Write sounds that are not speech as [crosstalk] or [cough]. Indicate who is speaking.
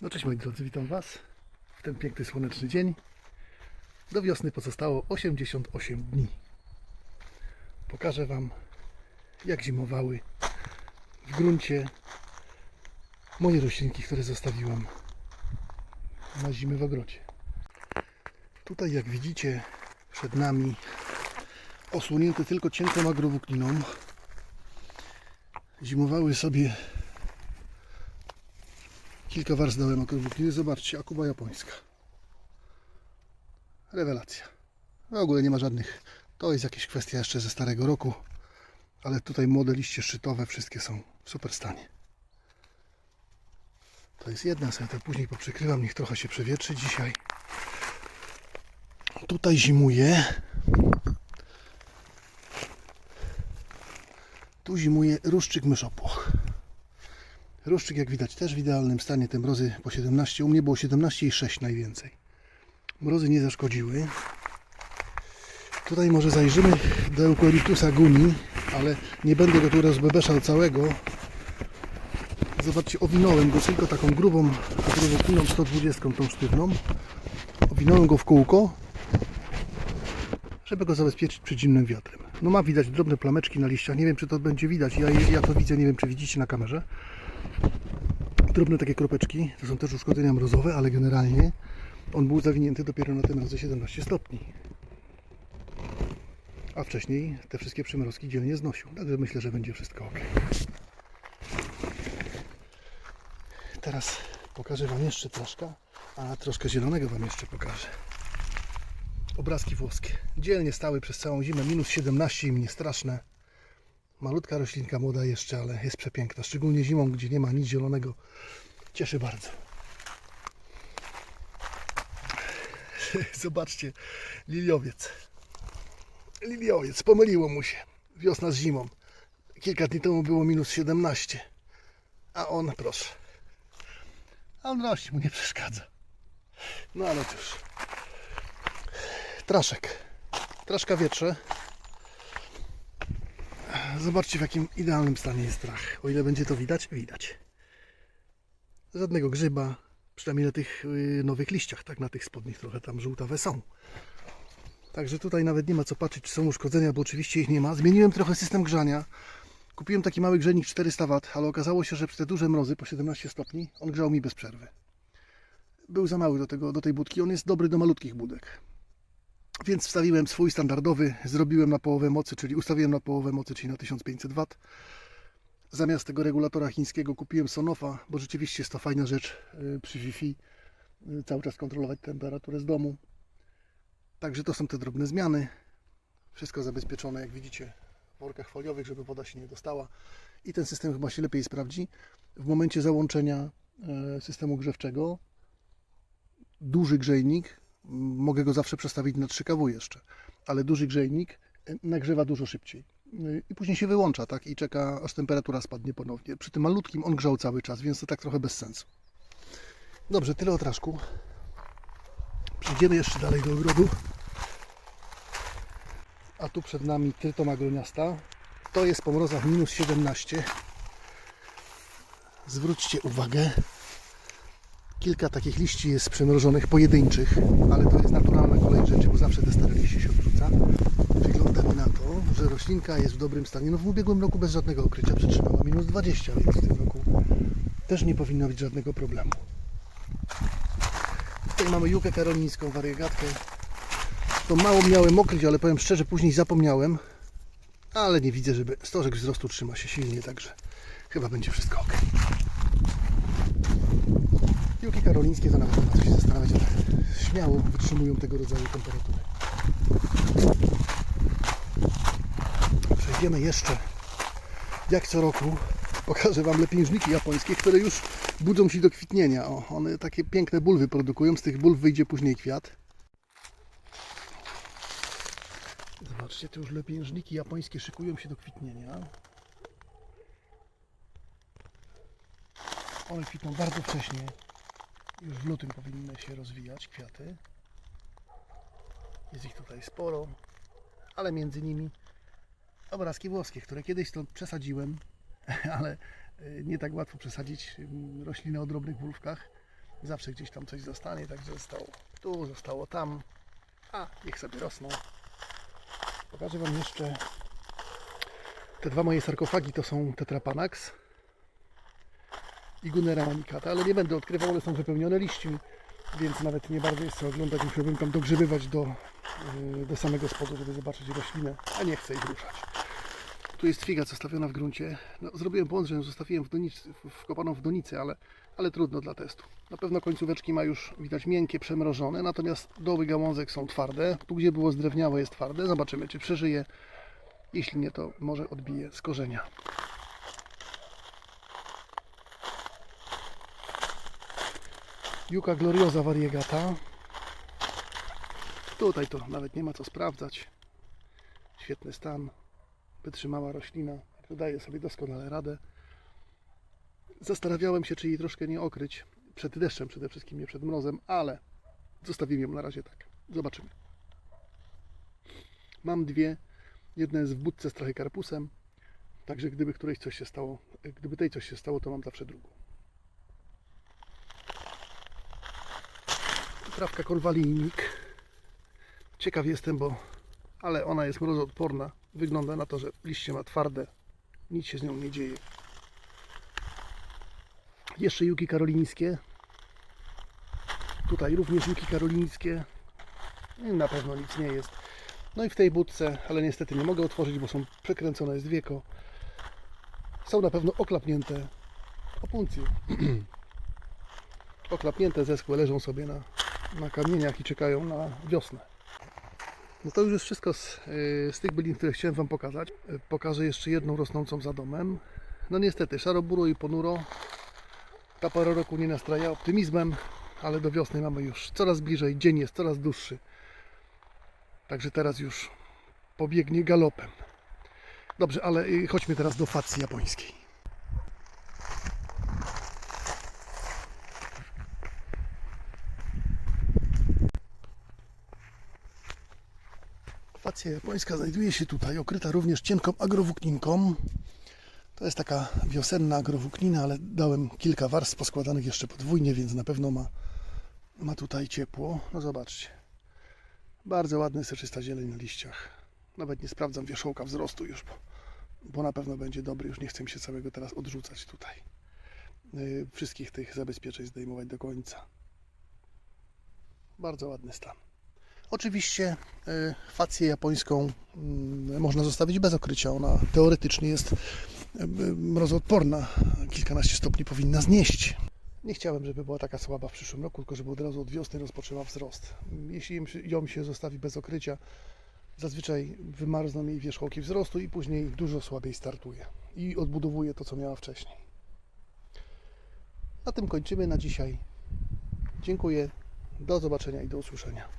Speaker 1: No cześć moi drodzy, witam Was w ten piękny słoneczny dzień. Do wiosny pozostało 88 dni. Pokażę Wam, jak zimowały w gruncie moje roślinki, które zostawiłam na zimę w ogrodzie. Tutaj, jak widzicie, przed nami osłonięte tylko cienką agrowłókniną zimowały sobie Kilka warstw dałem okrągłych. Zobaczcie, akuba japońska. Rewelacja. W ogóle nie ma żadnych. To jest jakaś kwestia jeszcze ze starego roku. Ale tutaj młode liście szczytowe wszystkie są w super stanie. To jest jedna, sobie to później poprzykrywam. Niech trochę się przewietrzy dzisiaj. Tutaj zimuje. Tu zimuje ruszczyk myszopłoch. Ruszczyk jak widać też w idealnym stanie, te mrozy po 17, u mnie było 17,6 najwięcej. Mrozy nie zaszkodziły. Tutaj może zajrzymy do Eucalyptusa guni, ale nie będę go tu rozbebeszał całego. Zobaczcie, owinąłem go tylko taką grubą agrowokliną 120, tą sztywną. Owinąłem go w kółko, żeby go zabezpieczyć przed zimnym wiatrem. No ma widać drobne plameczki na liściach, nie wiem czy to będzie widać, ja, ja to widzę, nie wiem czy widzicie na kamerze drobne takie kropeczki, to są też uszkodzenia mrozowe, ale generalnie on był zawinięty dopiero na tym razie 17 stopni. A wcześniej te wszystkie przymrozki dzielnie znosił, także myślę, że będzie wszystko ok. Teraz pokażę Wam jeszcze troszkę, a troszkę zielonego Wam jeszcze pokażę. Obrazki włoskie. Dzielnie stały przez całą zimę, minus 17 im nie straszne. Malutka roślinka młoda jeszcze, ale jest przepiękna. Szczególnie zimą, gdzie nie ma nic zielonego. Cieszy bardzo. [laughs] Zobaczcie, liliowiec. Liliowiec, pomyliło mu się. Wiosna z zimą. Kilka dni temu było minus 17. A on, proszę. A on rośnie, mu nie przeszkadza. No ale cóż. Traszek. Traszka wietrze. Zobaczcie w jakim idealnym stanie jest trach. O ile będzie to widać, widać. Żadnego grzyba, przynajmniej na tych y, nowych liściach, tak na tych spodnich trochę tam żółtawe są. Także tutaj nawet nie ma co patrzeć, czy są uszkodzenia, bo oczywiście ich nie ma. Zmieniłem trochę system grzania. Kupiłem taki mały grzejnik 400 W, ale okazało się, że przy te duże mrozy po 17 stopni on grzał mi bez przerwy. Był za mały do, tego, do tej budki, on jest dobry do malutkich budek. Więc wstawiłem swój standardowy, zrobiłem na połowę mocy, czyli ustawiłem na połowę mocy, czyli na 1500 W. Zamiast tego regulatora chińskiego kupiłem Sonofa, bo rzeczywiście jest to fajna rzecz y, przy Wi-Fi. y, Cały czas kontrolować temperaturę z domu. Także to są te drobne zmiany. Wszystko zabezpieczone, jak widzicie, w workach foliowych, żeby woda się nie dostała. I ten system chyba się lepiej sprawdzi. W momencie załączenia e, systemu grzewczego duży grzejnik mogę go zawsze przestawić na 3 kW jeszcze, ale duży grzejnik e, nagrzewa dużo szybciej Y, i później się wyłącza, tak, i czeka aż temperatura spadnie ponownie. Przy tym malutkim on grzał cały czas, więc to tak trochę bez sensu. Dobrze, tyle o traszku. Przejdziemy jeszcze dalej do ogrodu. A tu przed nami Trytoma groniasta. To jest po mrozach minus 17. Zwróćcie uwagę, Kilka takich liści jest przymrożonych, pojedynczych, ale to jest naturalna kolej rzeczy, bo zawsze te stare liście się odrzuca. Wygląda mi na to, że roślinka jest w dobrym stanie. No w ubiegłym roku bez żadnego okrycia przetrzymała minus 20, więc w tym roku też nie powinno być żadnego problemu. Tutaj mamy jukę karolińską, wariegatkę. To mało miałem okryć, ale powiem szczerze, później zapomniałem. Ale nie widzę, żeby stożek wzrostu trzyma się silnie, także chyba będzie wszystko ok. Juki karolińskie to nawet co się zastanawiać, ale śmiało wytrzymują tego rodzaju temperatury. Przejdziemy jeszcze, jak co roku, pokażę Wam lepiężniki japońskie, które już budzą się do kwitnienia. O, one takie piękne bulwy produkują, z tych bulw wyjdzie później kwiat. Zobaczcie, te już lepiężniki japońskie szykują się do kwitnienia. One kwitną bardzo wcześnie. Już w lutym powinny się rozwijać kwiaty. Jest ich tutaj sporo, ale między nimi obrazki włoskie, które kiedyś to przesadziłem, [laughs] ale y, nie tak łatwo przesadzić mm, rośliny o drobnych bulwkach. Zawsze gdzieś tam coś zostanie, także zostało tu, zostało tam. A, niech sobie rosną. Pokażę Wam jeszcze te dwa moje sarkofagi to są Tetrapanax i Gunera manicata, ale nie będę odkrywał, one są wypełnione liśćmi, więc nawet nie bardzo jest co oglądać. Musiałbym tam dogrzebywać do, yy, do samego spodu, żeby zobaczyć roślinę, a nie chcę ich ruszać. Tu jest figa zostawiona w gruncie. No, zrobiłem błąd, że ją zostawiłem w donicy, wkopaną w donicy, ale, ale trudno dla testu. Na pewno końcóweczki ma już widać miękkie, przemrożone, natomiast doły gałązek są twarde. Tu, gdzie było zdrewniałe, jest twarde. Zobaczymy, czy przeżyje. Jeśli nie, to może odbije z korzenia. Juka gloriosa variegata. Tutaj to nawet nie ma co sprawdzać. Świetny stan. Wytrzymała roślina. Daje sobie doskonale radę. Zastanawiałem się, czy jej troszkę nie okryć. Przed deszczem przede wszystkim, nie przed mrozem, ale zostawimy ją na razie tak. Zobaczymy. Mam dwie. Jedna jest w budce z trochę karpusem. Także gdyby którejś coś się stało, gdyby tej coś się stało, to mam zawsze drugą. Trawka konwalijnik. Ciekaw jestem, bo ale ona jest mrozoodporna. Wygląda na to, że liście ma twarde. Nic się z nią nie dzieje. Jeszcze juki karolińskie. Tutaj również juki karolińskie. Na pewno nic nie jest. No i w tej budce, ale niestety nie mogę otworzyć, bo są przekręcone jest wieko. Są na pewno oklapnięte opuncje. [clears throat] oklapnięte zeschłe leżą sobie na, na kamieniach i czekają na wiosnę. No to już jest wszystko z, yy, z tych bylin, które chciałem Wam pokazać. Yy, Pokażę jeszcze jedną rosnącą za domem. No niestety, szaroburo i ponuro. Ta pora roku nie nastraja optymizmem, ale do wiosny mamy już coraz bliżej, dzień jest coraz dłuższy. Także teraz już pobiegnie galopem. Dobrze, ale yy, chodźmy teraz do facji japońskiej. Facja japońska znajduje się tutaj, okryta również cienką agrowłókninką. To jest taka wiosenna agrowłóknina, ale dałem kilka warstw poskładanych jeszcze podwójnie, więc na pewno ma, ma tutaj ciepło. No zobaczcie. Bardzo ładny, soczysta zieleń na liściach. Nawet nie sprawdzam wierzchołka wzrostu już, bo, bo na pewno będzie dobry. Już nie chcę się całego teraz odrzucać tutaj. Yy, Wszystkich tych zabezpieczeń zdejmować do końca. Bardzo ładny stan. Oczywiście y, fację japońską można zostawić bez okrycia. Ona teoretycznie jest y, mrozoodporna. Kilkanaście stopni powinna znieść. Nie chciałem, żeby była taka słaba w przyszłym roku, tylko żeby od razu od wiosny rozpoczęła wzrost. Jeśli ją się zostawi bez okrycia, zazwyczaj wymarzną jej wierzchołki wzrostu i później dużo słabiej startuje i odbudowuje to, co miała wcześniej. Na tym kończymy na dzisiaj. Dziękuję. Do zobaczenia i do usłyszenia.